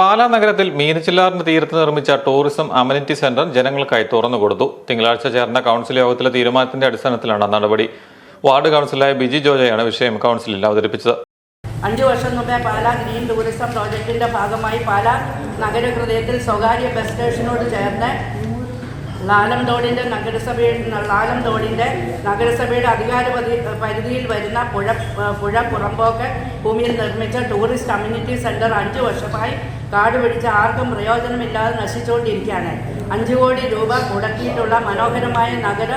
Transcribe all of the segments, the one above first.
പാലാ നഗരത്തിൽ മീനച്ചില്ലാറിന്റെ തീരത്ത് നിർമ്മിച്ച ടൂറിസം അമിനിറ്റി സെന്റർ ജനങ്ങൾക്കായി തുറന്നുകൊടുത്തു. തിങ്കളാഴ്ച ചേർന്ന കൗൺസിൽ യോഗത്തിലെ തീരുമാനത്തിന്റെ അടിസ്ഥാനത്തിലാണ് നടപടി. വാർഡ് കൗൺസിലായ ബിജി ജോജയാണ് വിഷയം കൗൺസിലിൽ അവതരിപ്പിച്ചത്. അഞ്ചു വർഷം മുമ്പേ പാലാ ഗ്രീൻ ടൂറിസം പ്രോജക്റ്റിന്റെ ഭാഗമായി പാലാ നഗരഹൃദയത്തിൽ സ്വകാര്യ ബസ് സ്റ്റേഷനോട് ചേർന്ന് ലാലം തോടിന്റെ നഗരസഭയുടെ ലാലം തോടിന്റെ നഗരസഭയുടെ അധികാര പരിധിയിൽ വരുന്ന പുഴ പുഴ പുറമ്പോക്ക് ഭൂമിയിൽ നിർമ്മിച്ച ടൂറിസ്റ്റ് കമ്മ്യൂണിറ്റി സെന്റർ അഞ്ച് വർഷമായി കാട് പിടിച്ച് ആർക്കും പ്രയോജനമില്ലാതെ നശിച്ചുകൊണ്ടിരിക്കുകയാണ്. അഞ്ച് കോടി രൂപ മുടക്കിയിട്ടുള്ള മനോഹരമായ നഗര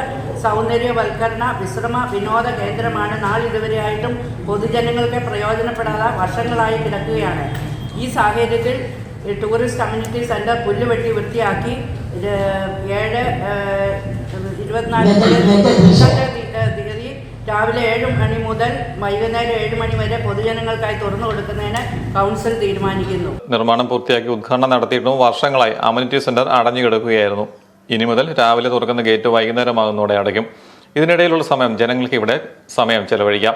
സൗന്ദര്യവൽക്കരണ വിശ്രമ വിനോദ കേന്ദ്രമാണ് നാളിതുവരെയായിട്ടും പൊതുജനങ്ങൾക്ക് പ്രയോജനപ്പെടാതെ വർഷങ്ങളായി കിടക്കുകയാണ്. ഈ സാഹചര്യത്തിൽ ടൂറിസ്റ്റ് കമ്മ്യൂണിറ്റി സെന്റർ പുല്ലുവെട്ടി വൃത്തിയാക്കി ഏഴ് ഇരുപത്തിനാല് ഇരുപത്തിനാല് രാവിലെ ഏഴ് മണി മുതൽ വൈകുന്നേരം ഏഴ് മണി വരെ പൊതുജനങ്ങൾക്കായി തുറന്നു കൊടുക്കുന്നതിന് കൗൺസിൽ തീരുമാനിക്കുന്നു. നിർമ്മാണം പൂർത്തിയാക്കി ഉദ്ഘാടനം നടത്തിയിട്ടും വർഷങ്ങളായി അമ്യൂണിറ്റി സെന്റർ അടഞ്ഞുകിടക്കുകയായിരുന്നു ഇനി മുതൽ രാവിലെ തുറക്കുന്ന ഗേറ്റ് വൈകുന്നേരമാകുന്നതോടെ അടയ്ക്കും. ഇതിനിടയിലുള്ള സമയം ജനങ്ങൾക്ക് ഇവിടെ സമയം ചെലവഴിക്കാം.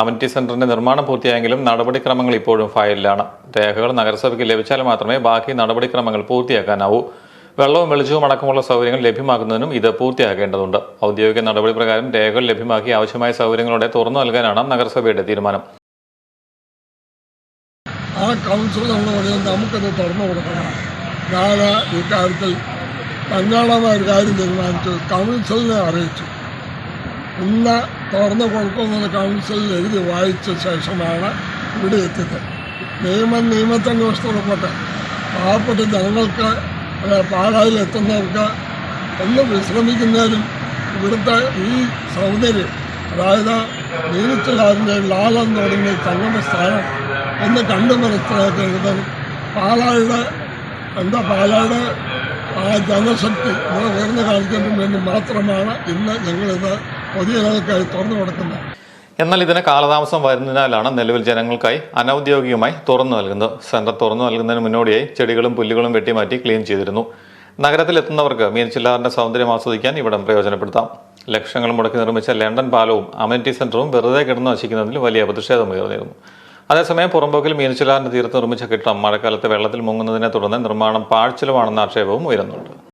അമ്യൂണിറ്റി സെന്ററിന്റെ നിർമ്മാണം പൂർത്തിയായെങ്കിലും നടപടിക്രമങ്ങൾ ഇപ്പോഴും ഫയലിലാണ്. രേഖകൾ നഗരസഭയ്ക്ക് ലഭിച്ചാൽ മാത്രമേ ബാക്കി നടപടിക്രമങ്ങൾ പൂർത്തിയാക്കാനാവൂ. വെള്ളവും വെളിച്ചവും അടക്കമുള്ള സൗകര്യങ്ങൾ ലഭ്യമാക്കുന്നതിനും ഇത് പൂർത്തിയാക്കേണ്ടതുണ്ട്. ഔദ്യോഗിക നടപടി പ്രകാരം രേഖകൾ ലഭ്യമാക്കി ആവശ്യമായ സൗകര്യങ്ങളോടെ തുറന്നു നൽകാനാണ് നഗരസഭയുടെ തീരുമാനം. ആ കൗൺസിൽ നമ്മൾ പറയുന്നത് നമുക്കത് തുറന്നു കൊടുക്കണം. ഞാൻ ഈ കാര്യത്തിൽ തന്നാളമായ ഒരു കാര്യം തീരുമാനിച്ചു. കൗൺസിലിനെ അറിയിച്ചു. ഇന്ന് തുറന്നു കൊടുക്കുമെന്ന് കൗൺസിലിൽ എഴുതി വായിച്ച ശേഷമാണ് ഇവിടെ എത്തിയത്. നിയമം നിയമത്തന്വേഷണത്തോടെ പോട്ടെ പാവപ്പെട്ട ജനങ്ങൾക്ക് എത്തുന്നവർക്ക് ഒന്ന് വിശ്രമിക്കുന്നതിനും ഇവിടുത്തെ ഈ സൗന്ദര്യം അതായത് നീരിച്ചിലാറിന്റെ ലാലം തുടങ്ങിയ സംഗമ സ്ഥാനം ഒന്ന് കണ്ടു മനസ്സിലാക്കുന്നതിനും പാലായുടെ എന്താ പാലായുടെ ആ ജനശക്തി ഇവിടെ ഉയർന്നു കാണിക്കുന്നതിന് വേണ്ടി മാത്രമാണ് ഇന്ന് ഞങ്ങളിത് പൊതുജനങ്ങൾക്കായി തുറന്നു കൊടുക്കുന്നത്. എന്നാൽ ഇതിന് കാലതാമസം വരുന്നതിനാലാണ് നിലവിൽ ജനങ്ങൾക്കായി അനൌദ്യോഗികമായി തുറന്നു നൽകുന്നത്. സെന്റർ തുറന്നു നൽകുന്നതിന് മുന്നോടിയായി ചെടികളും പുല്ലുകളും വെട്ടിമാറ്റി ക്ലീൻ ചെയ്തിരുന്നു. നഗരത്തിൽ എത്തുന്നവർക്ക് മീൻചില്ലാറിന്റെ സൗന്ദര്യം ആസ്വദിക്കാൻ ഇവിടം പ്രയോജനപ്പെടുത്താം. ലക്ഷങ്ങൾ മുടക്കി നിർമ്മിച്ച ലണ്ടൻ പാലവും അമ്യൂണിറ്റി സെന്ററും വെറുതെ കിടന്നു നശിക്കുന്നതിൽ വലിയ പ്രതിഷേധമുയർന്നിരുന്നു അതേസമയം പുറമ്പോക്കിൽ മീനച്ചിലാറിന്റെ തീരത്ത് നിർമ്മിച്ച കെട്ടിടം മഴക്കാലത്ത് വെള്ളത്തിൽ മുങ്ങുന്നതിനെ തുടർന്ന് നിർമ്മാണം പാഴ്ചിലമാണെന്ന ആക്ഷേപവും ഉയരുന്നുണ്ട്.